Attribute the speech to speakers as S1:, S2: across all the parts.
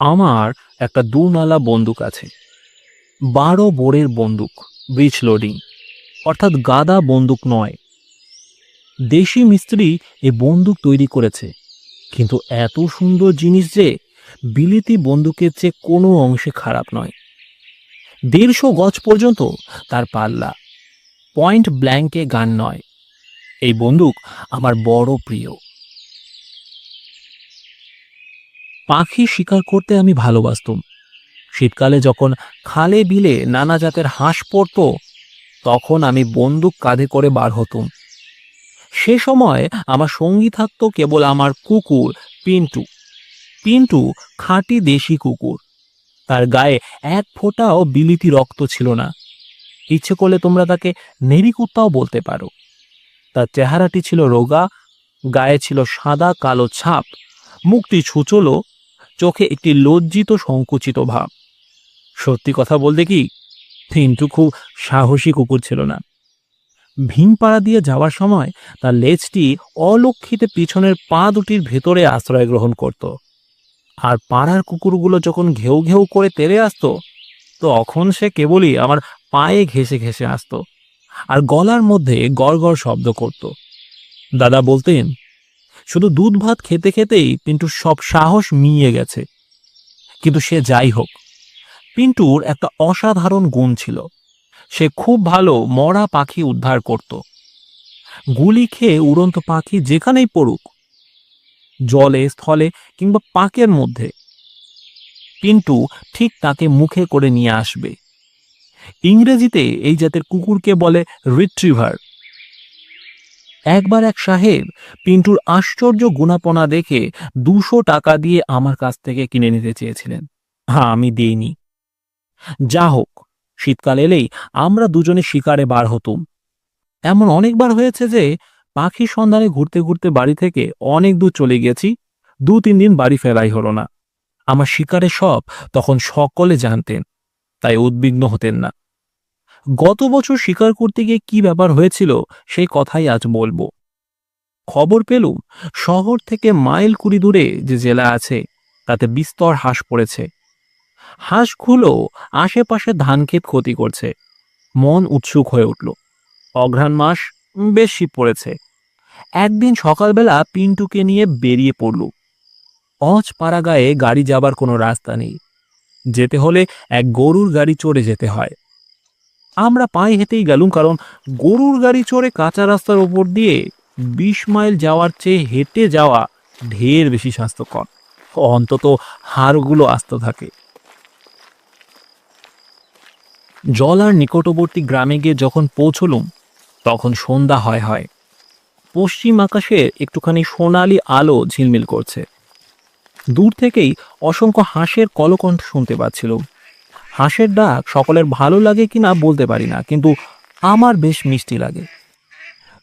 S1: আমার একটা দুনালা বন্দুক আছে। বারো বোরের বন্দুক ব্রিজ লোডিং অর্থাৎ গাদা বন্দুক নয়। দেশি মিস্ত্রি এ বন্দুক তৈরি করেছে, কিন্তু এত সুন্দর জিনিস যে বিলিতি বন্দুকের চেয়ে কোনো অংশে খারাপ নয়। দেড়শো গজ পর্যন্ত তার পাল্লা পয়েন্ট ব্ল্যাঙ্কে গান নয়। এই বন্দুক আমার বড় প্রিয়। পাখি শিকার করতে আমি ভালোবাসতাম। শীতকালে যখন খালে বিলে নানা জাতের হাঁস পড়ত, তখন আমি বন্দুক কাঁধে করে বার হতুম। সে সময় আমার সঙ্গী থাকতো কেবল আমার কুকুর, পিন্টু। পিন্টু খাঁটি দেশি কুকুর। তার গায়ে এক ফোঁটাও বিলিতি রক্ত ছিল না। ইচ্ছে করলে তোমরা তাকে নেরিকুত্তাও বলতে পারো। তার চেহারাটি ছিল রোগা, গায়ে ছিল সাদা কালো ছাপ, মুখটি ছুচলো চোখে একটি লজ্জিত সংকুচিত ভাব। সত্যি কথা বলতে কি পিন্টু খুব সাহসী কুকুর ছিল না। ভীমপাড়া দিয়ে যাওয়ার সময় তার লেজটি অলক্ষিতে পিছনের পা দুটির ভেতরে আশ্রয় গ্রহণ করত। আর পাড়ার কুকুরগুলো যখন ঘেউ ঘেউ করে তেড়ে আসতো, তখন সে কেবলই আমার পায়ে ঘেসে ঘেসে আসতো আর গলার মধ্যে গড় শব্দ করত। দাদা বলতেন শুধু দুধ ভাত খেতে খেতেই পিন্টুর সব সাহস মিইয়ে গেছে। কিন্তু সে যাই হোক, পিন্টুর একটা অসাধারণ গুণ ছিল। সে খুব ভালো মরা পাখি উদ্ধার করত। গুলি খেয়ে উড়ন্ত পাখি যেখানেই পড়ুক, জলে, স্থলে কিংবা পাকের মধ্যে, পিন্টু ঠিক তাকে মুখে করে নিয়ে আসবে। ইংরেজিতে এই জাতের কুকুরকে বলে রিট্রিভার একবার এক সাহেব পিন্টুর আশ্চর্য গুণাপনা দেখে দুশো টাকা দিয়ে আমার কাছ থেকে কিনে নিতে চেয়েছিলেন। হ্যাঁ আমি দিইনি। যা হোক, শীতকাল এলেই আমরা দুজনে শিকারে বার হতুম। এমন অনেকবার হয়েছে যে পাখির সন্ধানে ঘুরতে ঘুরতে বাড়ি থেকে অনেক দূর চলে গেছি দু তিন দিন বাড়ি ফেরাই হলো না। আমার শিকারে সব তখন সকলে জানতেন, তাই উদ্বিগ্ন হতেন না। গত বছর শিকার করতে গিয়ে কি ব্যাপার হয়েছিল, সেই কথাই আজ বলব। খবর পেলুম, শহর থেকে মাইল কুড়ি দূরে যে জেলা আছে, তাতে বিস্তর হাঁস পড়েছে। হাঁসগুলো আশেপাশে ধান ধানক্ষেত ক্ষতি করছে। মন উৎসুক হয়ে উঠল। অঘ্রাণ মাস বেশ শীত পড়েছে। একদিন সকালবেলা পিন্টুকে নিয়ে বেরিয়ে পড়ল অজ পাড়া গায়ে গাড়ি যাবার কোনো রাস্তা নেই। যেতে হলে এক গরুর গাড়ি চড়ে যেতে হয়। আমরা পায়ে হেঁটেই গেলুম কারণ গরুর গাড়ি চড়ে কাঁচা রাস্তার ওপর দিয়ে বিশ মাইল যাওয়ার চেয়ে হেঁটে যাওয়া ঢের বেশি স্বাস্থ্যকর। অন্তত হাড়গুলো আস্ত থাকে। জলার নিকটবর্তী গ্রামে গিয়ে যখন পৌঁছলুম, তখন সন্ধ্যা হয় হয়। পশ্চিম আকাশে একটুখানি সোনালি আলো ঝিলমিল করছে। দূর থেকেই অসংখ্য হাঁসের কলকণ্ঠ শুনতে পাচ্ছিলাম। হাঁসের ডাক সকলের ভালো লাগে কিনা বলতে পারি না, কিন্তু আমার বেশ মিষ্টি লাগে।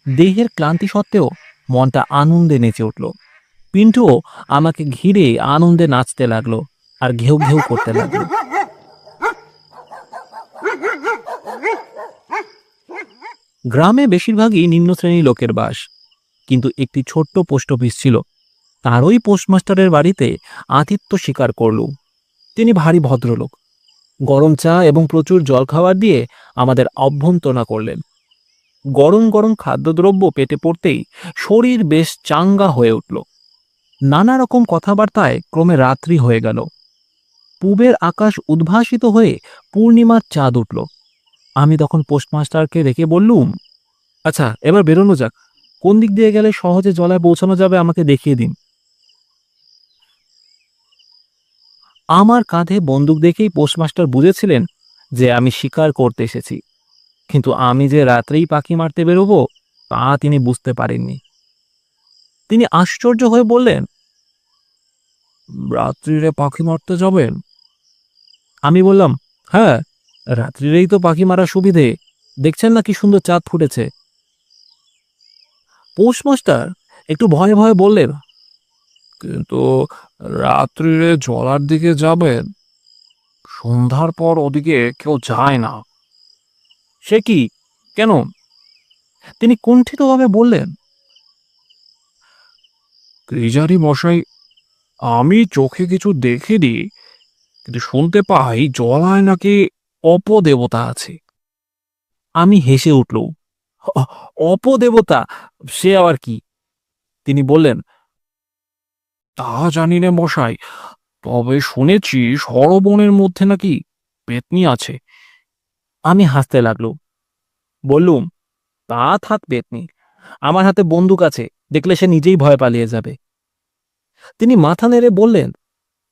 S1: দেহের ক্লান্তি সত্ত্বেও মনটা আনন্দে নেচে উঠল। পিন্টুও আমাকে ঘিরে আনন্দে নাচতে লাগল আর ঘেউ ঘেউ করতে লাগল। গ্রামে বেশিরভাগই নিম্ন শ্রেণির লোকের বাস, কিন্তু একটি ছোট্ট পোস্ট অফিস ছিল। তারই পোস্টমাস্টারের বাড়িতে আতিথ্য স্বীকার করলুম। তিনি ভারী ভদ্রলোক। গরম চা এবং প্রচুর জল খাবার দিয়ে আমাদের অভ্যন্তনা করলেন। গরম গরম খাদ্যদ্রব্য পেটে পড়তেই শরীর বেশ চাঙ্গা হয়ে উঠল। নানা রকম কথাবার্তায় ক্রমে রাত্রি হয়ে গেল। পূবের আকাশ উদ্ভাসিত হয়ে পূর্ণিমার চাঁদ উঠল। আমি তখন পোস্টমাস্টারকে রেখে বললুম আচ্ছা এবার বেরোনো যাক। কোন দিক দিয়ে গেলে সহজে জলায় পৌঁছানো যাবে আমাকে দেখিয়ে দিন। আমার কাঁধে বন্দুক দেখেই পোস্টমাস্টার বুঝেছিলেন যে আমি শিকার করতে এসেছি। কিন্তু আমি যে রাত্রেই পাখি মারতে বেরোবো, তা তিনি বুঝতে পারেননি। তিনি আশ্চর্য হয়ে বললেন, রাত্রিরে পাখি মারতে যাবেন? আমি বললাম হ্যাঁ রাত্রিরেই তো পাখি মারা সুবিধে। দেখছেন না কি সুন্দর চাঁদ ফুটেছে? পোস্টমাস্টার একটু ভয়ে ভয়ে বললেন, কিন্তু রাত্রিরে জলার দিকে যাবেন? সন্ধ্যার পর ওদিকে কেউ যায় না। সে কি? কেন? তিনি কুণ্ঠিতভাবে বললেন ক্রিজারি মশাই, আমি চোখে কিছু দেখে দেখিনি, কিন্তু শুনতে পাই জলায় নাকি অপদেবতা আছে। আমি হেসে উঠল অপদেবতা? সে আবার কি? তিনি বললেন তা জানি না মশাই, তবে শুনেছি সরবনের মধ্যে নাকি পেতনি আছে। আমি হাসতে লাগল। বললুম, তা থাক পেতনি, আমার হাতে বন্দুক আছে, দেখলে সে নিজেই ভয় পালিয়ে যাবে। তিনি মাথা নেড়ে বললেন,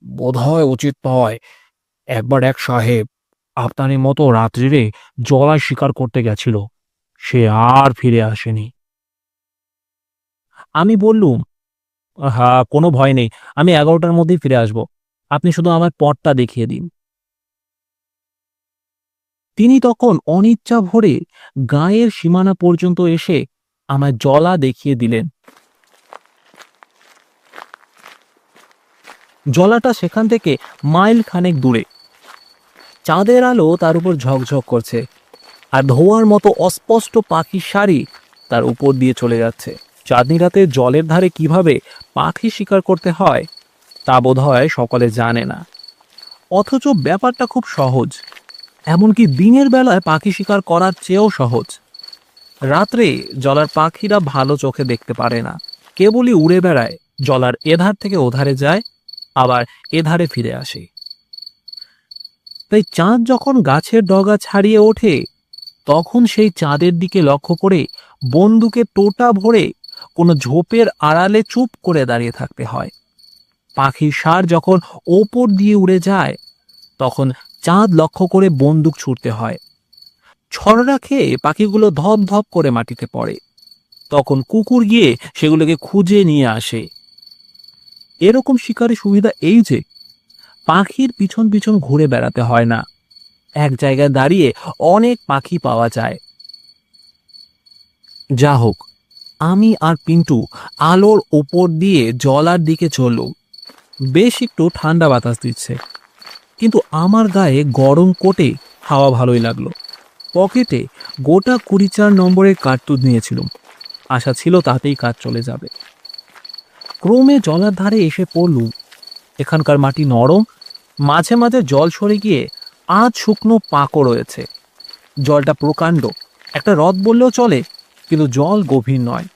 S1: বোধহয় উচিত নয়, একবার এক সাহেব আপনারই মতো রাত্রিরে জলায় শিকার করতে গেছিল, সে আর ফিরে আসেনি। আমি বললুম হা, কোনো ভয় নেই। আমি এগারোটার মধ্যেই ফিরে আসব। আপনি শুধু আমার পথটা দেখিয়ে দিন। তিনি তখন অনিচ্ছা ভরে গায়ের সীমানা পর্যন্ত এসে আমায় জলা দেখিয়ে দিলেন। জলাটা সেখান থেকে মাইল খানেক দূরে। চাঁদের আলো তার উপর ঝকঝক করছে, আর ধোয়ার মতো অস্পষ্ট পাখির সারি তার উপর দিয়ে চলে যাচ্ছে। চাঁদনি রাতে জলের ধারে কীভাবে পাখি শিকার করতে হয়, তা বোধহয় সকলে জানে না। অথচ ব্যাপারটা খুব সহজ। এমনকি দিনের বেলায় পাখি শিকার করার চেয়েও সহজ। রাত্রে জলার পাখিরা ভালো চোখে দেখতে পারে না। কেবলই উড়ে বেড়ায়, জলার এধার থেকে ওধারে যায়, আবার এধারে ফিরে আসে। তাই চাঁদ যখন গাছের ডগা ছাড়িয়ে ওঠে, তখন সেই চাঁদের দিকে লক্ষ্য করে বন্দুকে টোটা ভরে কোনো ঝোপের আড়ালে চুপ করে দাঁড়িয়ে থাকতে হয়। পাখির সার যখন ওপর দিয়ে উড়ে যায়, তখন চাঁদ লক্ষ্য করে বন্দুক ছুটতে হয়। ছড়া খেয়ে পাখিগুলো ধপ ধপ করে মাটিতে পড়ে। তখন কুকুর গিয়ে সেগুলোকে খুঁজে নিয়ে আসে। এরকম শিকারের সুবিধা এই যে, পাখির পিছন পিছন ঘুরে বেড়াতে হয় না। এক জায়গায় দাঁড়িয়ে অনেক পাখি পাওয়া যায়। যা হোক আমি আর পিন্টু আলোর ওপর দিয়ে জলার দিকে চলল বেশ একটু ঠান্ডা বাতাস দিচ্ছে। কিন্তু আমার গায়ে গরম কোটে হাওয়া ভালোই লাগল। পকেটে গোটা কুড়ি চার নম্বরের কার্তুজ নিয়েছিলাম। আশা ছিল তাতেই কাজ চলে যাবে। ক্রমে জলার ধারে এসে পড়লুম। এখানকার মাটি নরম, মাঝে মাঝে জল সরে গিয়ে আজ শুকনো পাকও রয়েছে। জলটা প্রকাণ্ড, একটা হ্রদ বললেও চলে কিন্তু জল গভীর নয়।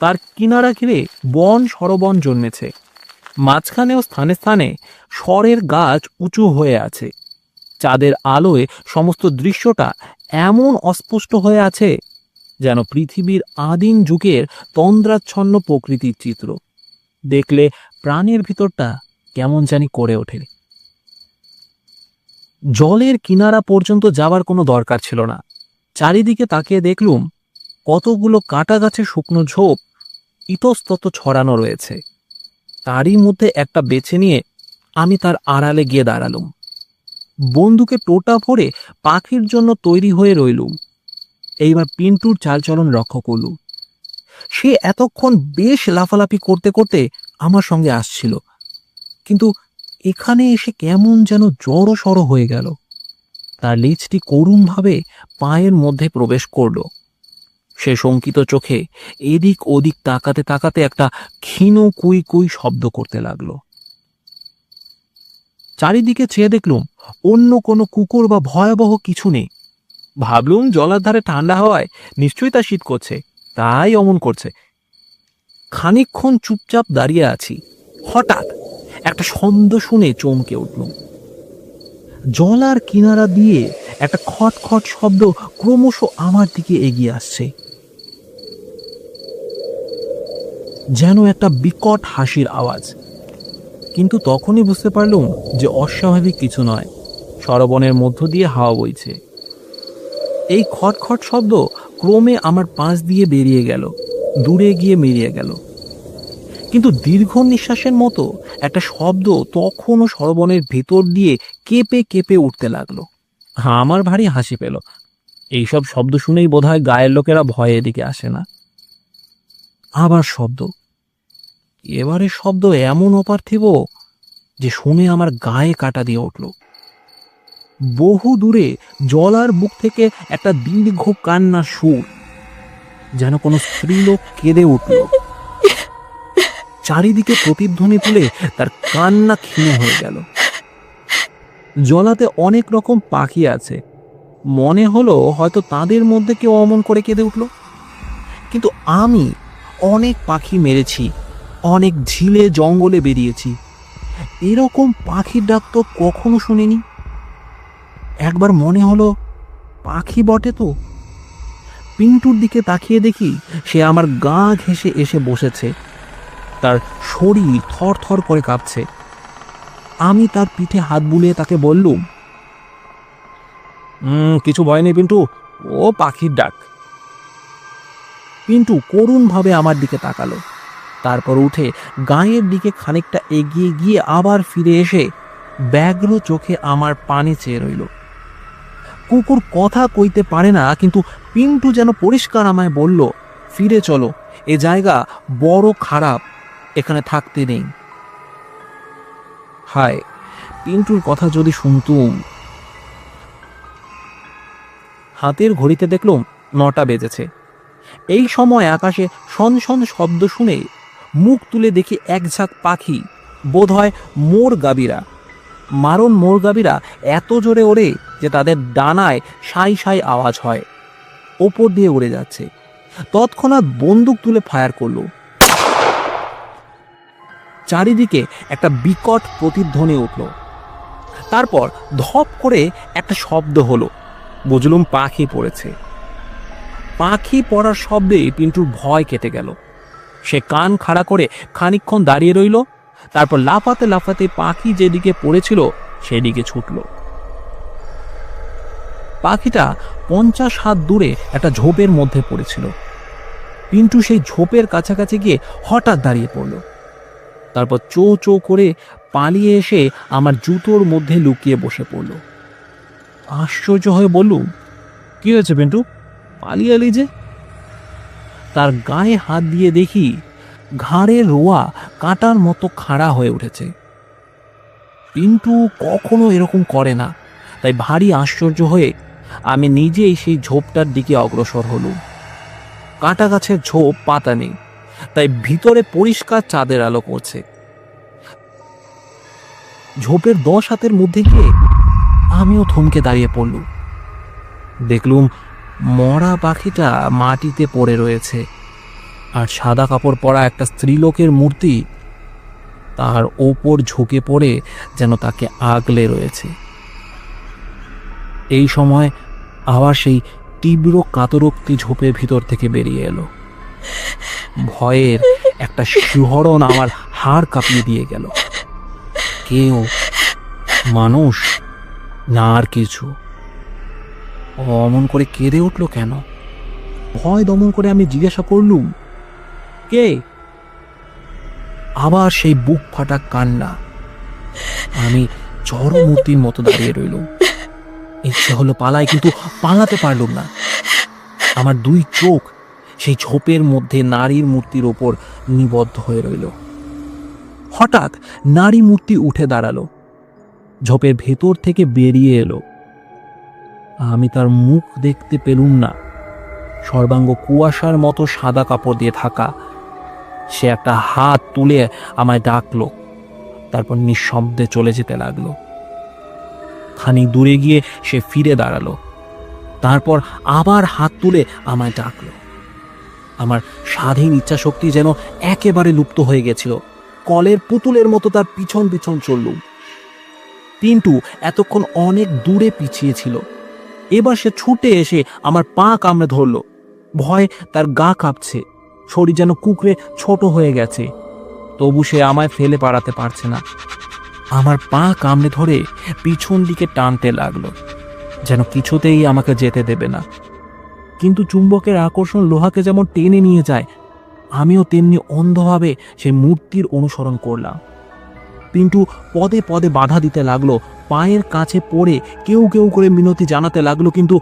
S1: তার কিনারা ঘিরে বন সরবন জন্মেছে। মাঝখানেও স্থানে স্থানে স্বরের গাছ উঁচু হয়ে আছে। চাঁদের আলোয় সমস্ত দৃশ্যটা এমন অস্পষ্ট হয়ে আছে যেন পৃথিবীর আদিম যুগের তন্দ্রাচ্ছন্ন প্রকৃতির চিত্র। দেখলে প্রাণের ভিতরটা কেমন জানি করে ওঠে। জলের কিনারা পর্যন্ত যাওয়ার কোনো দরকার ছিল না। চারিদিকে তাকিয়ে দেখলুম কতগুলো কাঁটা গাছের শুকনো ঝোপ ইতস্তত ছড়ানো রয়েছে। তারই মধ্যে একটা বেছে নিয়ে আমি তার আড়ালে গিয়ে দাঁড়ালুম। বন্দুকে টোটা ভরে পাখির জন্য তৈরি হয়ে রইলুম। এইবার পিন্টুর চালচলন লক্ষ্য করলুম। সে এতক্ষণ বেশ লাফালাফি করতে করতে আমার সঙ্গে আসছিল। কিন্তু এখানে এসে কেমন যেন জড়ো সড়ো হয়ে গেল। তার লিজটি করুণভাবে পায়ের মধ্যে প্রবেশ করল। সে শঙ্কিত চোখে এদিক ওদিক তাকাতে তাকাতে একটা ক্ষীণ কুই কুই শব্দ করতে লাগল। চারিদিকে চেয়ে দেখলুম অন্য কোনো কুকুর বা ভয়াবহ কিছু নেই। ভাবলুম জলার ধারে ঠান্ডা হওয়ায় নিশ্চয়ই তা শীত করছে, তাই অমন করছে। খানিকক্ষণ চুপচাপ দাঁড়িয়ে আছি। হঠাৎ একটা ছন্দ শুনে চমকে উঠলুম। জলার কিনারা দিয়ে একটা খটখট শব্দ ক্রমশ আমার দিকে এগিয়ে আসছে। যেন একটা বিকট হাসির আওয়াজ। কিন্তু তখনই বুঝতে পারলুম যে অস্বাভাবিক কিছু নয়। সরবনের মধ্য দিয়ে হাওয়া বইছে। এই খটখট শব্দ ক্রমে আমার পাশ দিয়ে বেরিয়ে গেল, দূরে গিয়ে মিলিয়ে গেল। কিন্তু দীর্ঘ নিঃশ্বাসের মতো একটা শব্দ তখনও সরবনের ভেতর দিয়ে কেঁপে কেঁপে উঠতে লাগল। হ্যাঁ আমার ভারী হাসি পেল। এইসব শব্দ শুনেই বোধহয় গায়ের লোকেরা ভয়ে এদিকে আসে না। আবার শব্দ। এবারে শব্দ এমন অপার্থিব যে শুনে আমার গায়ে কাটা দিয়ে উঠল। বহু দূরে জলার বুক থেকে একটা দীর্ঘ কান্নার সুর, যেন কোনো স্ত্রীলোক কেঁদে উঠল। চারিদিকে প্রতিধ্বনি তুলে তার কান্না ক্ষীণ হয়ে গেল। জলাতে অনেক রকম পাখি আছে। মনে হলো হয়তো তাদের মধ্যে কেউ অমন করে কেঁদে উঠল। কিন্তু আমি অনেক পাখি মেরেছি, অনেক ঝিলে জঙ্গলে বেরিয়েছি। এরকম পাখির ডাক তো কখনো শুনিনি। একবার মনে হলো, পাখি বটে তো। পিন্টুর দিকে তাকিয়ে দেখি সে আমার গা ঘেঁষে এসে বসেছে। তার শরীর থর থর করে কাঁপছে। আমি তার পিঠে হাত বুলিয়ে তাকে বললুম "উম, কিছু ভয় নেই পিন্টু ও পাখির ডাক। পিন্টু করুণভাবে আমার দিকে তাকালো। তারপর উঠে গায়ের দিকে খানিকটা এগিয়ে গিয়ে আবার ফিরে এসে ব্যগ্র চোখে আমার পানি চেয়ে রইল। কুকুর কথা কইতে পারে না কিন্তু পিন্টু যেন পরিষ্কার আমায় বলল ফিরে চলো এ জায়গা বড় খারাপ। এখানে থাকতে নেই। হায়, পিন্টুর কথা যদি শুনতুম। হাতের ঘড়িতে দেখলুম নটা বেজেছে। এই সময় আকাশে সনসন শব্দ শুনে মুখ তুলে দেখি এক ঝাঁক পাখি, বোধহয় মোর গাবিরা মারণ মোর গাবিরা এত জোরে ওড়ে যে তাদের ডানায় সাই সাই আওয়াজ হয়। ওপর দিয়ে উড়ে যাচ্ছে। তৎক্ষণাৎ বন্দুক তুলে ফায়ার করল। চারিদিকে একটা বিকট প্রতিধ্বনি উঠল। তারপর ধপ করে একটা শব্দ হলো। বুঝলুম পাখি পড়েছে। পাখি পড়ার শব্দে পিন্টুর ভয় কেটে গেল। সে কান খাড়া করে খানিকক্ষণ দাঁড়িয়ে রইল, তারপর লাফাতে লাফাতে পাখি যেদিকে পড়েছিল সেদিকে ছুটল। পাখিটা পঞ্চাশ হাত দূরে একটা ঝোপের মধ্যে পড়েছিল। পিন্টু সেই ঝোপের কাছাকাছি গিয়ে হঠাৎ দাঁড়িয়ে পড়ল। তারপর চো চো করে পালিয়ে এসে আমার জুতোর মধ্যে লুকিয়ে বসে পড়ল। আশ্চর্য হয়ে বললুম কি হয়েছে পিন্টু পালিয়ে এলি যে? তার গায়ে হাত দিয়ে দেখি ঘাড়ের রোয়া কাঁটার মতো খাড়া হয়ে উঠেছে। পিন্টু কখনো এরকম করে না, তাই ভারী আশ্চর্য হয়ে আমি নিজেই সেই ঝোপটার দিকে অগ্রসর হলুম। কাঁটা গাছের ঝোপ পাতা নেই তাই ভিতরে পরিষ্কার চাঁদের আলো করছে। ঝোপের দশ হাতের মধ্যে গিয়ে আমিও থমকে দাঁড়িয়ে পড়লুম। দেখলুম মরা পাখিটা মাটিতে পড়ে রয়েছে আর সাদা কাপড় পরা একটা স্ত্রীলোকের মূর্তি তার ওপর ঝুঁকে পড়ে যেন তাকে আগলে রয়েছে। এই সময় আবার সেই তীব্র কাতরোক্তি ঝোপের ভিতর থেকে বেরিয়ে এলো। ভয়ের একটা শিহরণ আমার হাড় কাঁপিয়ে দিয়ে গেল। কেউ মানুষ না আর কিছু। অমন করে কেঁদে উঠল কেন? ভয় দমন করে আমি জিজ্ঞাসা করলুম, কে? আবার সেই বুক ফাটা কান্না। আমি চরমূর্তির মতো দাঁড়িয়ে রইলুম। ইচ্ছে হলো পালাই কিন্তু পালাতে পারলুম না। আমার দুই চোখ সেই ঝোপের মধ্যে নারীর মূর্তির ওপর নিবদ্ধ হয়ে রইল। হঠাৎ নারী মূর্তি উঠে দাঁড়াল। ঝোপের ভেতর থেকে বেরিয়ে এলো। আমি তার মুখ দেখতে পেলুম না। সর্বাঙ্গ কুয়াশার মতো সাদা কাপড় দিয়ে থাকা। সে একটা হাত তুলে আমায় ডাকলো। তারপর নিঃশব্দে চলে যেতে লাগল। খানিক দূরে গিয়ে সে ফিরে দাঁড়াল। তারপর আবার হাত তুলে আমায় ডাকলো। আমার স্বাধীন ইচ্ছাশক্তি যেন একেবারে লুপ্ত হয়ে গেছিল। কলের পুতুলের মতো তার পিছন পিছন চললুম পিন্টু এতক্ষণ অনেক দূরে পিছিয়ে ছিল। এবার সে ছুটে এসে আমার পা কামড়ে ধরল। ভয় তার গা কাঁপছে। শরীর যেন কুকরে ছোট হয়ে গেছে। তবু সে আমায় ফেলে পাড়াতে পারছে না। আমার পা কামড়ে ধরে পিছন দিকে টানতে লাগল। যেন কিছুতেই আমাকে যেতে দেবে না। কিন্তু চুম্বকের আকর্ষণ লোহাকে যেমন টেনে নিয়ে যায়, আমিও তেমনি অন্ধভাবে সেই মূর্তির অনুসরণ করলাম। পিন্টু পদে পদে বাধা দিতে লাগল, পায়ের কাছে পড়ে কেউ কেউ করে মিনতি জানাতে লাগল, কিন্তু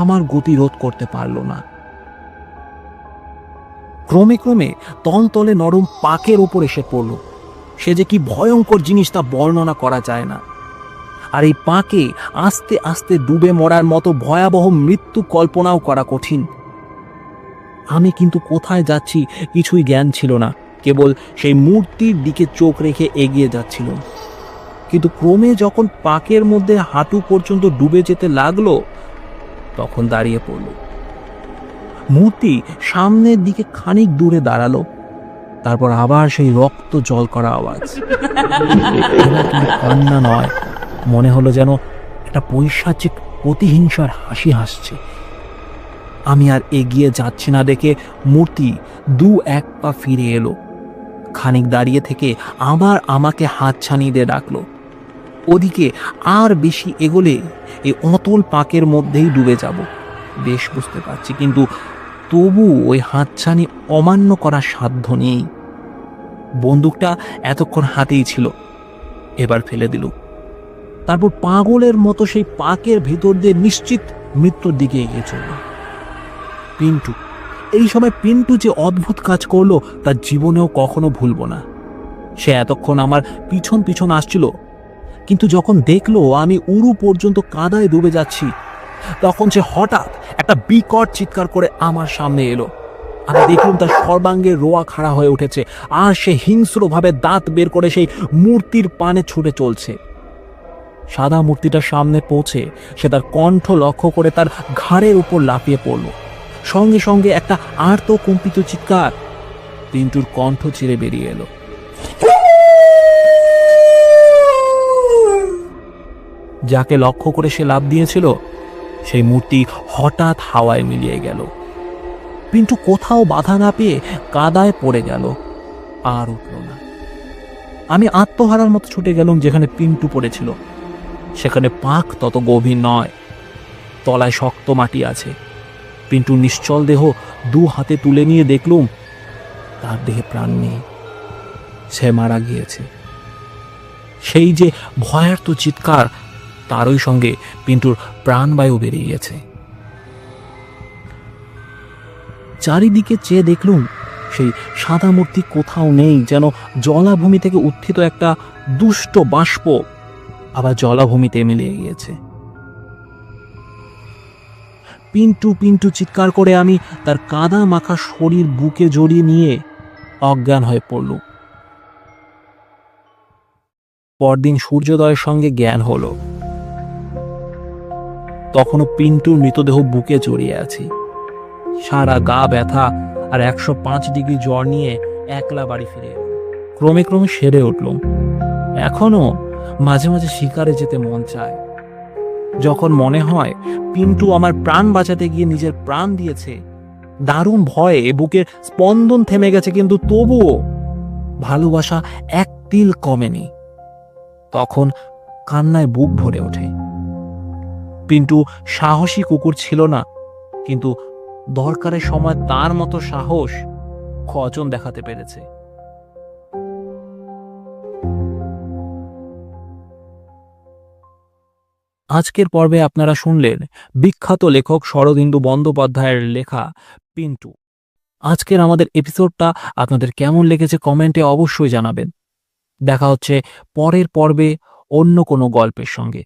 S1: আমার গতি রোধ করতে পারল না। ক্রমে ক্রমে তলতলে নরম পাকের ওপর এসে পড়ল। সে যে কি ভয়ঙ্কর জিনিস তা বর্ণনা করা যায় না। আর এই পাঁকে আস্তে আস্তে ডুবে মরার মতো ভয়াবহ মৃত্যু কল্পনাও করা কঠিন। আমি কিন্তু কোথায় যাচ্ছি কিছুই জ্ঞান ছিল না, কেবল সেই মূর্তির দিকে চোখ রেখে এগিয়ে যাচ্ছিল। কিন্তু ক্রমে যখন পাকের মধ্যে হাঁটু পর্যন্ত ডুবে যেতে লাগল, তখন দাঁড়িয়ে পড়ল। মূর্তি সামনের দিকে খানিক দূরে দাঁড়াল, তারপর আবার সেই রক্ত জল করা আওয়াজ। কান্না নয় মনে হলো যেন একটা পৈশাচিক প্রতিহিংসার হাসি হাসছে। আমি আর এগিয়ে যাচ্ছি না দেখে মূর্তি দু এক পা ফিরে এলো। খানিক দাঁড়িয়ে থেকে আবার আমাকে হাত ছানিয়ে দিয়ে ডাকলো। ওদিকে আর বেশি এগোলে এই অতল পাকের মধ্যেই ডুবে যাব। বেশ বুঝতে পারছি, কিন্তু তবু ওই হাতছানি অমান্য করার সাধ্য নেই। বন্দুকটা এতক্ষণ হাতেই ছিল। এবার ফেলে দিল। তারপর পাগলের মতো সেই পাকের ভিতর দিয়ে নিশ্চিত মৃত্যুর দিকে এগিয়ে চলল। পিন্টু, এই সময় পিন্টু যে অদ্ভুত কাজ করল তার জীবনেও কখনো ভুলবো না। সে এতক্ষণ আমার পিছন পিছন আসছিল, কিন্তু যখন দেখল আমি উরু পর্যন্ত কাদায় ডুবে যাচ্ছি, তখন সে হঠাৎ একটা বিকট চিৎকার করে আমার সামনে এলো। আমি দেখলাম তার সর্বাঙ্গে রোয়া খাড়া হয়ে উঠেছে, আর সে হিংস্রভাবে দাঁত বের করে সেই মূর্তির পানে ছুটে চলছে। সাদা মূর্তিটার সামনে পৌঁছে সে তার কণ্ঠ লক্ষ্য করে তার ঘাড়ের উপর লাফিয়ে পড়ল। সঙ্গে সঙ্গে একটা আর্ত কম্পিত চিৎকার পিন্টুর কণ্ঠ ছিঁড়ে বেরিয়ে এলো। যাকে লক্ষ্য করে সে লাভ দিয়েছিল, সেই মূর্তি হঠাৎ হাওয়ায় মিলিয়ে গেল। পিন্টু কোথাও বাধা না পেয়ে কাদায় পড়ে গেল, আর উঠল না। আমি আত্মহারার মতো ছুটে গেলাম যেখানে পিন্টু পড়েছিল। সেখানে পাক তত গভীর নয়। তলায় শক্ত মাটি আছে। পিন্টু নিশ্চল দেহ দু হাতে তুলে নিয়ে দেখলুম, তার দেহে প্রাণ নেই। সে মারা গিয়েছে। সেই যে ভয়ার্ত চিৎকার, তারই সঙ্গে পিন্টুর প্রাণবায়ু বেরিয়ে গেছে। চারিদিকে চেয়ে দেখলুম, সেই সাদা মূর্তি কোথাও নেই, যেন জলাভূমি থেকে উত্থিত একটা দুষ্ট বাষ্প আবার জলাভূমিতে মিলিয়ে গিয়েছে। পিন্টু পিন্টু চিৎকার করে আমি তার কাদা মাখা শরীর বুকে জড়িয়ে নিয়ে অজ্ঞান হয়ে পড়ল। পরদিন সূর্যোদয়ের সঙ্গে জ্ঞান হলো। তখনও পিন্টুর মৃতদেহ বুকে জড়িয়ে আছি। সারা গা ব্যথা আর একশো পাঁচ ডিগ্রি জ্বর নিয়ে একলা বাড়ি ফিরে ক্রমে ক্রমে সেরে উঠলাম। এখনও মাঝে মাঝে শিকারে যেতে মন চায়। যখন মনে হয়, পিন্টু আমার প্রাণ বাঁচাতে গিয়ে নিজের প্রাণ দিয়েছে, দারুণ ভয়ে বুকের স্পন্দন থেমে গেছে কিন্তু তবুও ভালোবাসা এক তিল কমেনি। তখন কান্নায় বুক ভরে ওঠে। পিন্টু সাহসী কুকুর ছিল না, কিন্তু দরকারের সময় তার মতো সাহস কজন দেখাতে পেরেছে। আজকের পর্বে আপনারা শুনলেন বিখ্যাত লেখক শরদিন্দু বন্দ্যোপাধ্যায়ের লেখা পিন্টু। আজকের আমাদের এপিসোডটা আপনাদের কেমন লেগেছে কমেন্টে অবশ্যই জানাবেন। দেখা হচ্ছে পরের পর্বে অন্য কোনো গল্পের সঙ্গে।